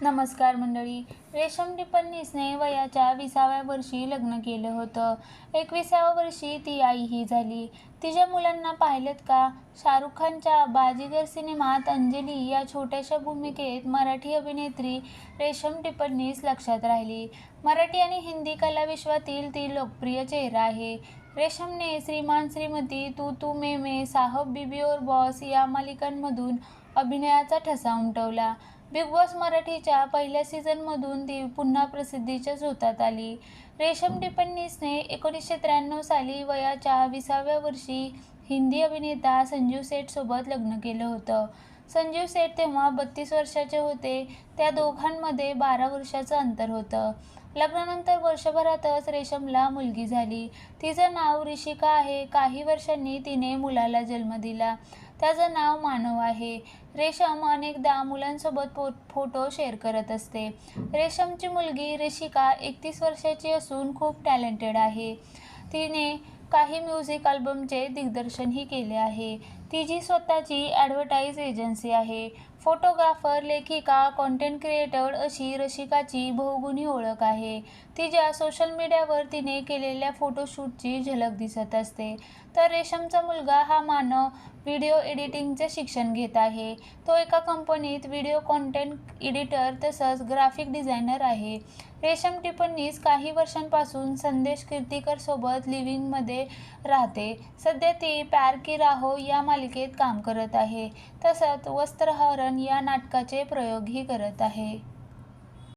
नमस्कार मंडळी. रेशम टिप्पणीसने वयाच्या विसाव्या वर्षी लग्न केलं होतं. एकविसाव्या वर्षी ती आई ही झाली. तिच्या मुलांना पाहिलेत का? शाहरुख खानच्या बाजीगर सिनेमात अंजली या छोट्याशा भूमिकेत मराठी अभिनेत्री रेशम टिप्पणीस लक्षात राहिली. मराठी आणि हिंदी कलाविश्वातील ती लोकप्रिय चेहरा आहे. रेशमने श्रीमान श्रीमती तू तू मे मे साहब बीबी और बॉस या मालिकांमधून अभिनयाचा ठसा उमटवला. बिग बॉस मराठीच्या पहिल्या सीझनमधून ती पुन्हा प्रसिद्धीच्या झोतात आली. रेशम टिप्पणीसने एकोणीसशे त्र्याण्णव साली वयाच्या विसाव्या वर्षी हिंदी अभिनेता संजीव सेठसोबत लग्न केलं होतं. संजीव सेठ तेव्हा बत्तीस वर्षाचे होते. त्या दोघांमध्ये बारा वर्षाचं अंतर होतं. लग्नानंतर वर्षभरातच रेशमला मुलगी झाली. तिचं नाव ऋषिका आहे. काही वर्षांनी तिने मुलाला जन्म दिला. त्याचं नाव मानव आहे. रेशम अनेकदा मुलांसोबत फो फोटो शेअर करत असते. रेशमची मुलगी रेशिका एकतीस वर्षाची असून खूप टॅलेंटेड आहे. तिने काही म्युझिक अल्बमचे दिग्दर्शनही केले आहे. तिची स्वतःची ॲडव्हर्टाईज एजन्सी आहे. फोटोग्राफर लेखिका कॉन्टेंट क्रिएटर अशी रशिकाची बहुगुणी ओळख आहे. तिच्या सोशल मीडियावर तिने केलेल्या फोटोशूटची झलक दिसत असते. तर रेशमचा मुलगा हा मानव व्हिडिओ एडिटिंगचे शिक्षण घेत आहे. तो एका कंपनीत व्हिडिओ कॉन्टेंट एडिटर तसंच ग्राफिक डिझायनर आहे. रेशम टिपणीस काही वर्षांपासून संदेश कीर्तीकरसोबत लिव्हिंगमध्ये राहते. सध्या ती प्यार की राहो या मालिकेत काम करत आहे. तसंच वस्त्रहरण या नाटकाचे प्रयोगही करत आहे.